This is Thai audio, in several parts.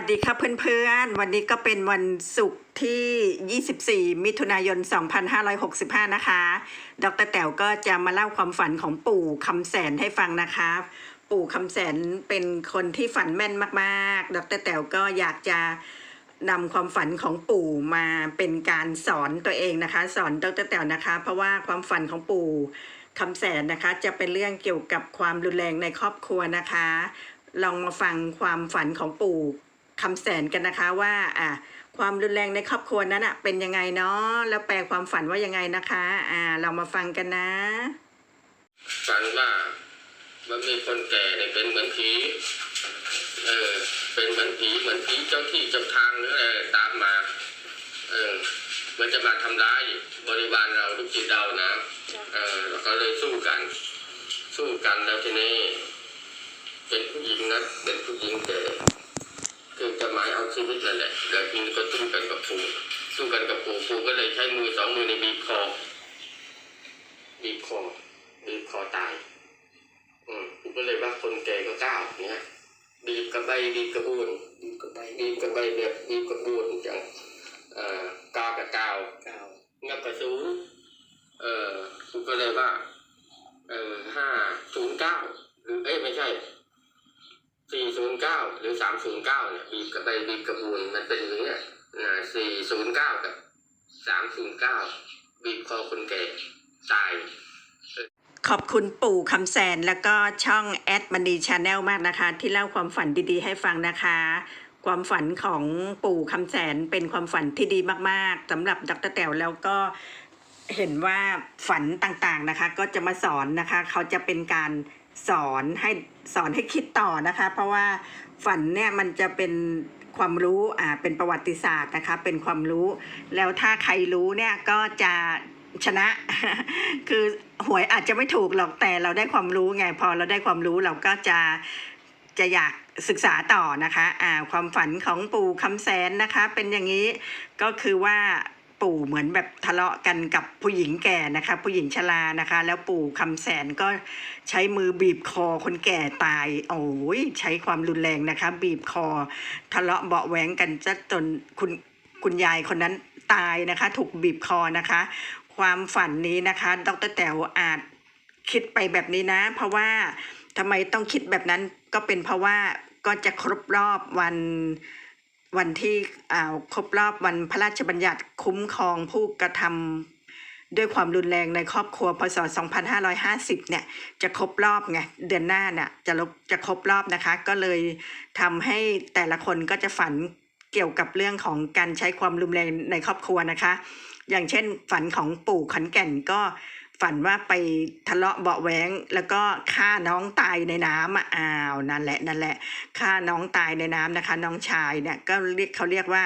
วัสดีครับเพื่อนๆ วันนี้ก็เป็นวันศุกร์ที่ 24 มิถุนายน 2565 นะคะ ดรแต๋วก็จะมาเล่าความฝันของปู่คำแสนให้ฟังนะคะ ปู่คำแสนเป็นคนที่ฝันแม่นมากๆ ดรแต๋วก็อยากจะนำความฝันของปู่มาเป็นการสอนตัวเองนะคะ สอนดรแต๋วนะคะ เพราะว่าความฝันของปู่คำแสนนะคะ จะเป็นเรื่องเกี่ยวกับความรุนแรงในครอบครัวนะคะลองมาฟังความฝันของปู่ คำแสนกันนะคะว่าอะความรุนแรงในครอบครัวนั้นอะเป็นยังไงเนาะแล้วแปลความฝันว่ายังไงนะคะอ่าเรามาฟังกันนะ ฝันว่ามันมีคนแก่เนี่ยเป็นเหมือนผีเออเป็นเหมือนผีเหมือนผีเจ้าที่เจ้าทางหรืออะไรตามมาเออมันจะมาทำร้ายบริวารเราลูกจิตเรานะเออแล้วก็เลยสู้กัน สู้กันแล้วทีนี้ เป็นผู้หญิงนะเป็นผู้หญิงแต่คือจะหมายเอา ชีวิตนั่นแหละแล้วทีนี้ก็สู้กันกับปู่สู้กันกับปู่ปู่ก็เลยใช้มือสองมือในบีบคอบีบคอบีบคอตาย อืมผมก็เลยว่าคนแก่ก็ก้าวเนี่ยบีบกระใบบีบกระบูนบีบกระใบบีบกระใบแบบบีบกระบูนจังเอ่อกาวกับกาวเก้างับกระสูนเอ่อผมก็เลยว่า นย์เก้าหรือสามศูนย์เก้าเนี่ยบีบกระใบบีบกระบูนมันเป็นอย่างเงี้ยนะสี่ศูนย์เก้ากับสามศูนย์เก้าบีบคอคนแก่ตายขอบคุณปู่คำแสนแล้วก็ช่องแอดมันดีชาแนลมากนะคะ ที่เล่าความฝันดีๆ ให้ฟังนะคะ ความฝันของปู่คำแสนเป็นความฝันที่ดีมากๆสำหรับดรแต๋วแล้วก็เห็นว่าฝันต่างๆนะคะ ก็จะมาสอนนะคะ เขาจะเป็นการ สอนให้สอนให้คิดต่อนะคะ เพราะว่าฝันเนี่ยมันจะเป็นความรู้อ่าเป็นประวัติศาสตร์นะคะ เป็นความรู้ แล้วถ้าใครรู้เนี่ยก็จะชนะ คือหวยอาจจะไม่ถูกหรอกแต่เราได้ความรู้ไงพอเราได้ความรู้เราก็จะจะอยากศึกษาต่อนะคะอ่าความฝันของปู่คำแสนนะคะ เป็นอย่างนี้ก็คือว่า ปู่เหมือนแบบทะเลาะกันกับผู้หญิงแก่นะคะ ผู้หญิงชรานะคะ แล้วปู่คำแสนก็ใช้มือบีบคอคนแก่ตายโอ้ยใช้ความรุนแรงนะคะ บีบคอ ทะเลาะเบาะแหวงกันจะจนคุณคุณยายคนนั้นตายนะคะ ถูกบีบคอนะคะ ความฝันนี้นะคะ ดรแต๋วอาจคิดไปแบบนี้นะ เพราะว่าทำไมต้องคิดแบบนั้นก็เป็นเพราะว่าก็จะครบรอบวัน วันที่อ่าครบรอบวันพระราชบัญญัติคุ้มครองผู้กระทำด้วยความรุนแรงในครอบครัวพศ 2550 เนี่ยจะครบรอบไงเดือนหน้าเนี่ยจะลบจะครบรอบนะคะ ก็เลยทำให้แต่ละคนก็จะฝันเกี่ยวกับเรื่องของการใช้ความรุนแรงในครอบครัวนะคะ อย่างเช่นฝันของปู่ขอนแก่นก็ ฝันว่าไปทะเลาะเบาะแว้งแล้วก็ฆ่าน้องตายในน้ำอะอ้าวนั่นแหละนั่นแหละฆ่าน้องตายในน้ำนะคะ น้องชายเนี่ยก็เรียกเขาเรียกว่า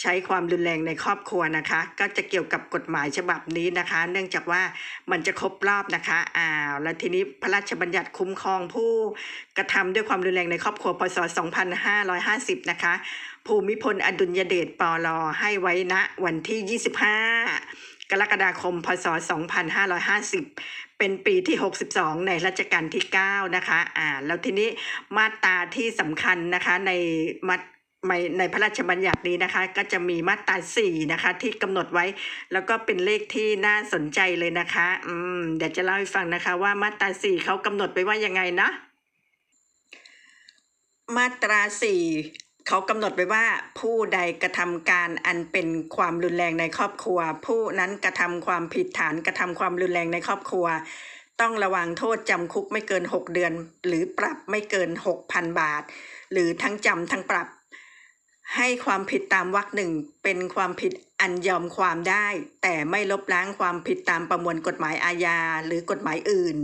ใช้ความรุนแรงในครอบครัวนะคะ ก็จะเกี่ยวกับกฎหมายฉบับนี้นะคะ เนื่องจากว่ามันจะครบรอบนะคะอ้าวแล้วทีนี้พระราชบัญญัติคุ้มครองผู้กระทำด้วยความรุนแรงในครอบครัวพศ 2550 นะคะ ภูมิพลอดุลยเดชปลอให้ไว้ณวันที่ 25 กรกฎาคม พศ 2550 เป็นปีที่ 62 ในรัชกาลที่ 9 นะคะ อ่า แล้วทีนี้มาตราที่สำคัญนะคะในมาในในพระราชบัญญัตินี้นะคะ ก็จะมีมาตรา4นะคะ ที่กำหนดไว้ แล้วก็เป็นเลขที่น่าสนใจเลยนะคะ อืมเดี๋ยวจะเล่าให้ฟังนะคะ ว่ามาตรา4เขากำหนดไว้ว่ายังไงนะมาตราสี่ เขากำหนดไว้ว่าผู้ใดกระทำการอันเป็นความรุนแรงในครอบครัว ผู้นั้นกระทำความผิดฐานกระทำความรุนแรงในครอบครัว ต้องระวังโทษจำคุกไม่เกิน 6 เดือน หรือปรับไม่เกิน 6,000 บาท หรือทั้งจำทั้งปรับ ให้ความผิดตามวรรคหนึ่งเป็นความผิดอันยอมความได้ แต่ไม่ลบล้างความผิดตามประมวลกฎหมายอาญาหรือกฎหมายอื่น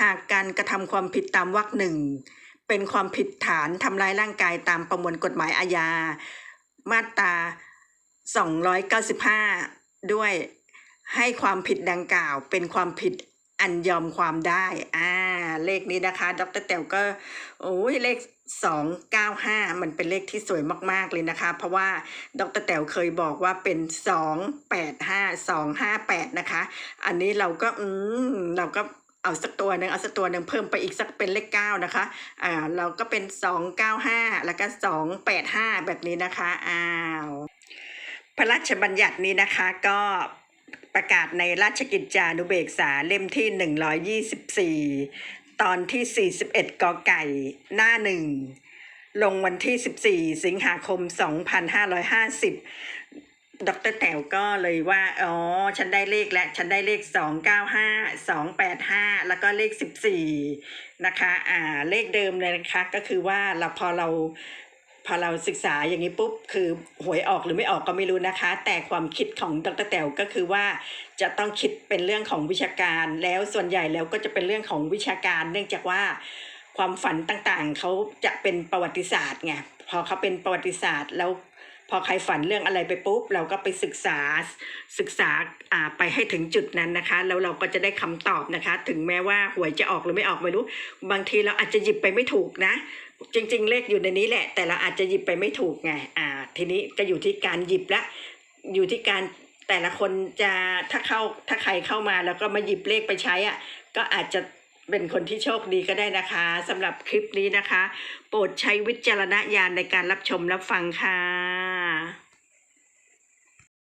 หากการกระทำความผิดตามวรรคหนึ่ง เป็นความผิดฐานทำร้ายร่างกายตามประมวลกฎหมายอาญา มาตรา 295 ด้วยให้ความผิดดังกล่าว เป็นความผิดอันยอมความได้ อ่า เลขนี้นะคะ ดรแต๋วก็ โอ้ย เลข 295 มันเป็นเลขที่สวยมาก ๆ เลยนะคะ เพราะว่า ดรแต๋วเคยบอกว่าเป็น 285 258 นะคะ อันนี้เราก็ อืม เราก็ เอาสักตัวหนึ่งเอาสักตัวหนึ่งเพิ่มไปอีกสักเป็นเลขเก้านะคะอ่าเราก็เป็นสองเก้าห้าแล้วก็สองแปดห้าแบบนี้นะคะอ้าวพระราชบัญญัตินี้นะคะก็ประกาศในราชกิจจานุเบกษาเล่มที่ 124 ตอนที่ 41 กอไก่ หน้าหนึ่ง ลงวันที่ 14 สิงหาคม 2550 ดรแต๋วก็เลยว่า อ๋อ ฉันได้เลขแล้ว ฉันได้เลข295 285แปดห้าแล้วก็เลข14นะคะ อ่า เลขเดิมเลยนะคะ ก็คือว่าเราพอเราพอเราศึกษาอย่างนี้ปุ๊บคือหวยออกหรือไม่ออกก็ไม่รู้นะคะ แต่ความคิดของดรแต๋วก็คือว่าจะต้องคิดเป็นเรื่องของวิชาการ แล้วส่วนใหญ่แล้วก็จะเป็นเรื่องของวิชาการ เนื่องจากว่าความฝันต่างๆ เขาจะเป็นประวัติศาสตร์ไงพอเขาเป็นประวัติศาสตร์แล้ว พอใครฝันเรื่องอะไรไปปุ๊บ เราก็ไปศึกษาศึกษาไปให้ถึงจุดนั้นนะคะ แล้วเราก็จะได้คำตอบนะคะ ถึงแม้ว่าหวยจะออกหรือไม่ออกไม่รู้ บางทีเราอาจจะหยิบไปไม่ถูกนะ จริง ๆ เลขอยู่ในนี้แหละ แต่เราอาจจะหยิบไปไม่ถูกไงอ่าทีนี้ก็อยู่ที่การหยิบละอยู่ที่การแต่ละคนจะถ้าเข้าถ้าใครเข้ามาแล้วก็มาหยิบเลขไปใช้อะก็อาจจะเป็นคนที่โชคดีก็ได้นะคะสำหรับคลิปนี้นะคะ โปรดใช้วิจารณญาณในการรับชมรับฟังค่ะ